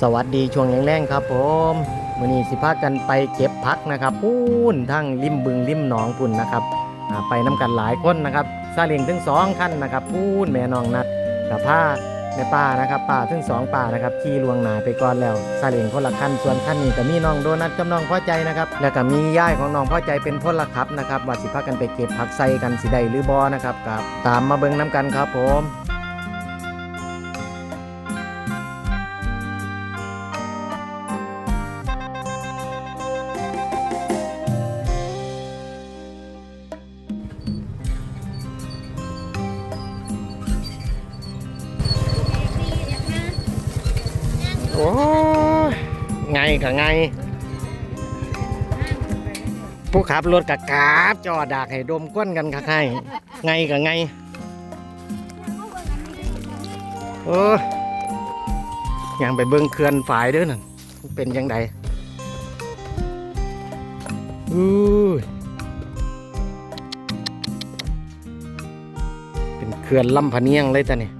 สวัสดีช่วงแรงๆครับผมมื้อนี้สิพากันไปเก็บพักนะครับพูนทั้งริมบึงริมหนองพุ่นนะครับไปน้กันหลายคนนะครับซาเลียงถึงสองคันนะครับพูนแม่นองนัดกับผ้าแม่ป้านะครับป้าถึงสองป้านะครับขี่ลวงหนาไปก่อนแล้วซาเลียงคนละคันส่วนคันนี้ก็มีน้องโดนัทกับน้องพ่อใจนะครับแล้วก็มีย่ายของน้องพ่อใจเป็นพลขับนะครับว่าสิพากันไปเก็บผักใส่กันสิได้หรือบอนะครับกับตามมาเบิงน้กันครับผม กับไง ผู้ขับรถกับกาบจอดากให้ดมก้นกันคักให้ไงกับไงโอ้ยังไปเบิ่งเขื่อนฝายเด้อนั่นเป็นยังไงอู้เป็นเขื่อนลำพะเนียงเลยจ้ะนี่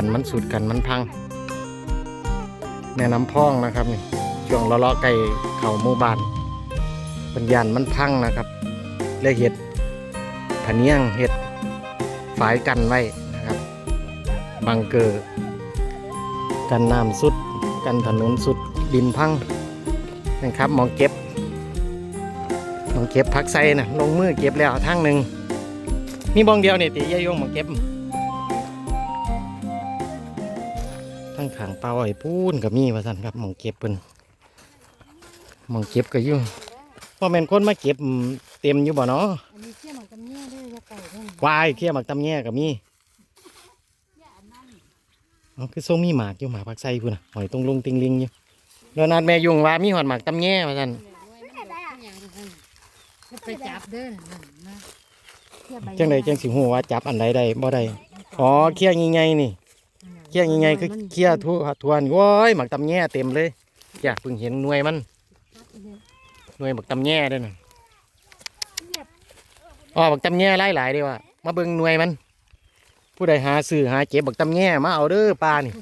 กันมันสุดกันมันพัง แม่น้ำพองนะครับนี่ช่วงล้อๆไก่เข่าหมู่บ้านปัญญานมันพังนะครับเลยเห็ดผะเนียงเห็ดฝายกันไว้นะครับบังเกอร์กันน้ำสุด กันถนนสุดดินพังนะครับมองเก็บมองเก็บพักไซนะลงมือเก็บแล้วทางหนึ่งมีบองเดียวเนี่ยตียายงมองเก็บ ขางเปล่าไอ้ปูนกับมีว่าสั่นครับหมองเก็บเพิ่นหมองเก็บก็อยู่พอแม่นคนมาเก็บอืมเต็มอยู่บ่เนาะอันนี้เชี่ยมันกันเนี่ยได้ว่าไก่เพิ่นควายเขี้ยหมักตำแย่ก็มีเอาคือทรงมีหมากอยู่หมากผักไส้พุ่นน่ะหอยตรงลงติงลิงอยู่เดี๋ยวนัดแม่ยุงว่ามีหอดหมากตำแย่ว่าสั่นจะไปจับเด้อนั่นนะเชี่ยใบจังใดจังสิฮู้ว่าจับอันใดได้บ่ได้อ๋อเขี้ยใหญ่ๆนี่ เขี้ยใหญ่ๆคือเขี้ยทั่วทวนโว้ยหมากตำแย่เต็มเลยอยากเพิ่งเห็นหน่วยมันหน่วยหมากตำแย่เด้อน่ะอ๋อบักตำแง่หลายๆเดีว่ามาเบิ่งหน่วยมัน ผู้ใดหาซื้อหาเก็บบักตำแง่มาเอาเด้อปลานี่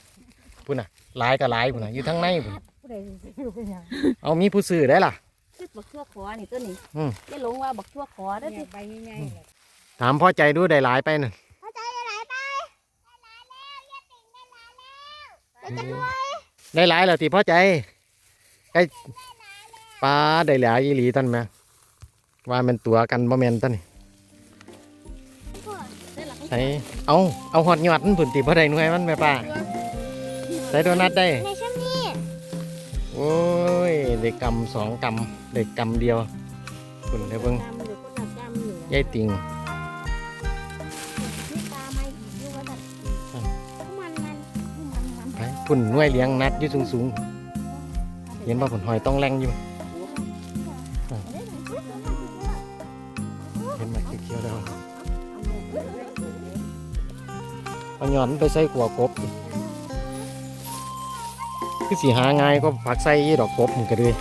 พุ่นน่ะหลายก็หลายพุ่นน่ะอยู่ทั้งในพุ่นผู้ใดสิอยู่เป็นหยังเอามีผู้ซื้อได้ล่ะคือบักทั่วขอนี่ตัวนี้อืมได้หลงว่าบักทั่วขอได้อเนี่ที่ยใบใหญ่ๆเลยถามพ่อใจดูได้หลายไปน่ะ ได้หลายแล้วที่พ่อใจใกล้ปลาได้หลายอีหลีท่านแม่ว่ามันตัวกันบ่แม่นท่านนี่ได้หลักใส่เอาเอาหอดยอดมันพุ่นติบ่ได้หน่วยมันแม่ป้าใส่โดนัทได้ในช่วงนี้โอ้ยได้กำสองกำได้กำเดียวคุณเดี๋ยวเบิ่งตามมันอยู่คนละกำอยู่ยายติง พุ่นหน่วยเลี้ยงนัดอยู่สูงสูงๆเห็นว่าผลหอยต้องแรงอยู่เห็นไหมเขียวๆแล้วเอาหย่อนไปใส่ขัวกบดิคือสีหาง่ายก็ผักใส่ดอกกบมันก็เลย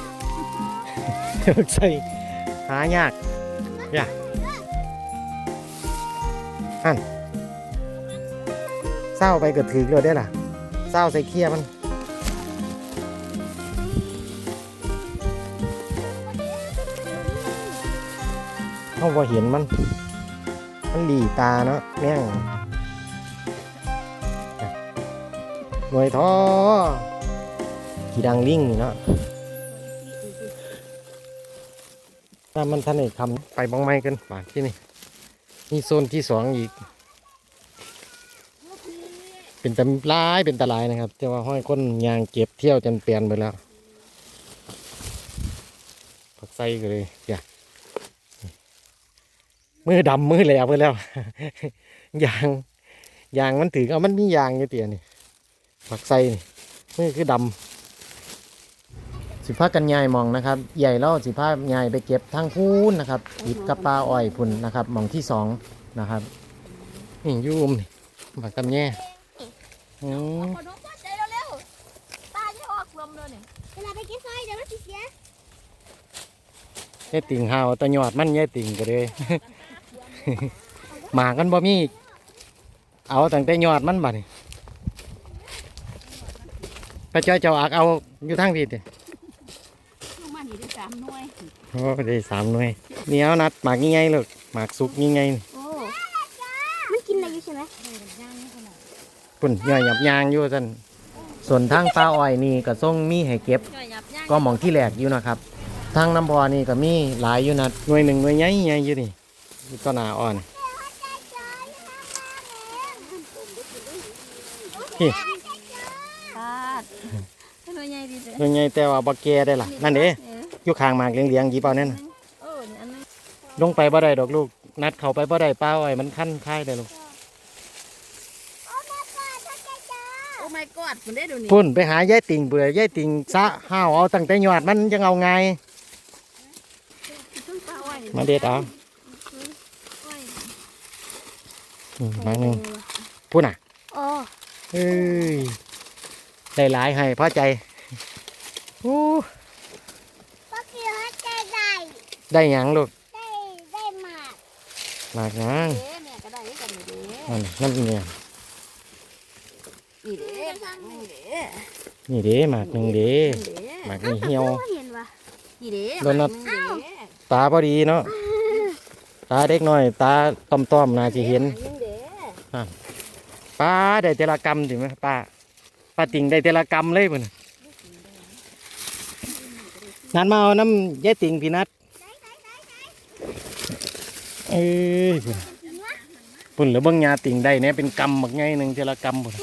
ผักใส่หายากยากอันเศร้าไปก็ถือเลยได้ล่ะเศร้าใส่เคี้ยมัน เขาพอเห็นมัน มันหลีตาเนาะแม่งหน่วยท้อขี่ดังลิ่งนี่เนาะถ้ามันท่านไอ้คำไปบ้องไม้กันป่าที่นี่นี่โซนที่สองอีก เป็นตำลายเป็นตะลายนะครับแต่ว่าห้อยคนยางเก็บเที่ยวจนเปลี่ยนไปแล้วผักไส้ก็เลยอยากมือดำมือแหลวไปแล้วยางยางมันถือเอามันมียางอยู่เตียนี่ผักไส้นี่มือคือดำสิพากันยายมองนะครับ ใหญ่แล้วสิพายายไปเก็บทางพูนนะครับหยิบกระปลาอ้อยพุ่นนะครับมองที่สองนะครับนี่ยุ่มนี่ผักตำแย่ อืมขอน้องป้าใจเร็วๆตาจะออกลมเลยเนี่ยเวลาไปกินไฟเดี๋ยวมันจะเสียยายติ่งหาวตะหยอดมันยายติ่งก็เลยหมากกันบ่มีอีกเอาตั้งแต่ยอดมันบัดนี่ป้าจ้อยเจ้าอักเอาอยู่ทางผิดลูกมันนี่ได้สามหน่วยโอ้ได้สามหน่วยเหนียวนัดหมากง่ายๆเลยหมากสุกง่ายโอ้มันกินอะไรอยู่ใช่ไหม ๆ ปุ่นย่อยหยับยางอยู่ท่านส่วนทางปลาอ้อยนี่ก็ส่งมีให้เก็บย่อยยับย่างก็หมองที่แหลกอยู่นะครับ ทางน้ำพอนี่ก็มีหลายอยู่นะหน่วยหนึ่งหน่วยใหญ่ใหญ่อยู่นี่นี่ก็หนาอ่อนพี่ปาดให้หน่วยใหญ่ดีเลยหน่วยใหญ่แต่ว่าบ่แก่ได้ล่ะนั่นเด้เอออยู่ข้างหมากเลี้ยงๆกี่เปล่านั่นน่ะโอ้นี่อันนึงลงไปบ่ได้ดอกลูก นัดเขาไปบ่ได้ป้าอ้อยมันคันค่ายได้ลูก โอ้ my god มันได้ดูนี่พุ่นไปหายายติ่งเบื่อยายติ่งซะห้าวเอาตั้งแต่ยอดมันยังเอาไงต้นปลาอ้อยมาเด็ดเอาอ้อยอืมมาหนึ่งพุ่นอะโอ้เอ้ยได้หลายให้พอใจโอ้ก็คือหัวใจได้ได้หยังลูกได้ได้หมากหมากหยังเด้แม่ก็ได้กันนี่เด้นั่นนั่นเนี่ย นี่เด้หมากนี่เด้นี่เด้หมากหนึ่งเด้นี่เด้หมากนี่เหี่ยวก็เห็นวะนี่เด้โดนัทหมากนี่เด้ตาพอดีเนาะตาเด็กน้อย ตาต้อมๆน่าจะเห็นหมากนี่เด้ป้าได้แต่ละกรรมถึงไหมป้าป้าติ่งได้แต่ละกรรมเลยพุ่นน่ะนัดมาเอาน้ำยายติ่งพี่นัดเอ้ยพุ่นพุ่นหรือเบิ่งยาติ่งได้เนี่ยเป็นกรรมบักไงหนึ่งแต่ละกรรมพุ่น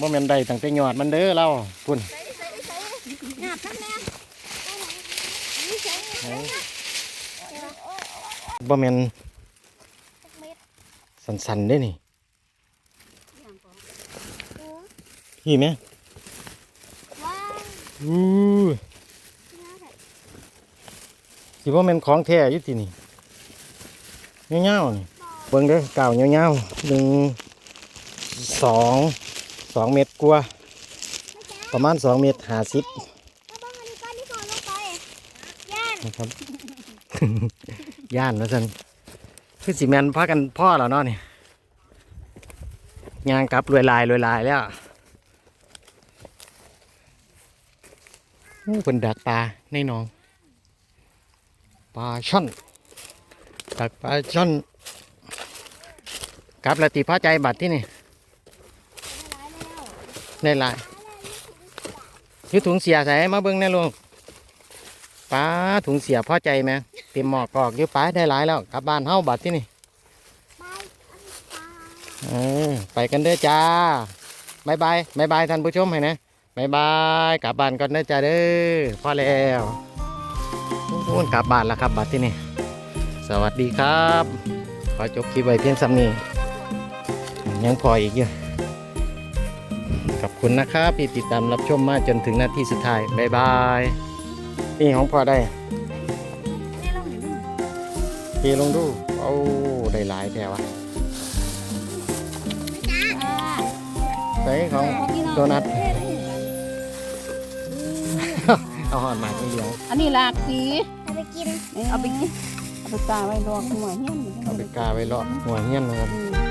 บ่แม่นได้ตั้งแต่ยอดมันเด้อเราพุ่นหนาทั้งแม่บ่แม่นสันๆได้นี่พี่ไหมอู้สิบ่แม่นของแท้อยู่ที่นี่เงาๆนี่เบิ่งเด้อก้าวเงาๆหนึ่งสอง สองเมตรกว่าประมาณสองเมตรห้าสิบถ้าบ้างอันนี้ก้อนที่ก่อนลงไปย่านนะครับย่านแล้วสันคือสิแมนพากันพ่อแล้วเนาะนี่ยางกลับรวยลายรวยลายแล้วโอ้เป็นดักปลาในหนองปลาช่อนดักปลาช่อนกลับแล้วตีพระใจบัตรที่นี่ ได้หลายอยุถุงเสียใส่มาเบิ้งแน่ลุงปลาถุงเสียพอใจไหมเต็มหมอกกอกอยู่ปลาได้หลายแล้วกลับบ้านเฮาบัตรที่นี่ไปอันนี้ปลาเออไปกันเด้อจ้าบายบายบายบายท่านผู้ชมให้นะบายบายกลับบ้านก่อนเด้อจ้าเด้อพอแล้วพูนกลับบ้านแล้วครับบัดที่นี่สวัสดีครับ ขอจบคลิปไว้เพียงสำนี้ยังพออีกอยู่ขอบ คุณนะครับที่ติดตามรับชมมาจนถึงนาทีสุดท้ายบายบายนี่ของพอได้แม่ลองเห็นมั้ยเทลงดูโอ้ได้หลายแถวะอ่าใส่ของพี่องโดนัทเอาหอนหมากนี่เดียวอันนี้หลากสี เอาไปกิน เอาไปกิน เอาไปตาไว้รอหัวเฮี้ยน เอาไปกาไว้เลาะหัวเงี้ยนนะครับอืม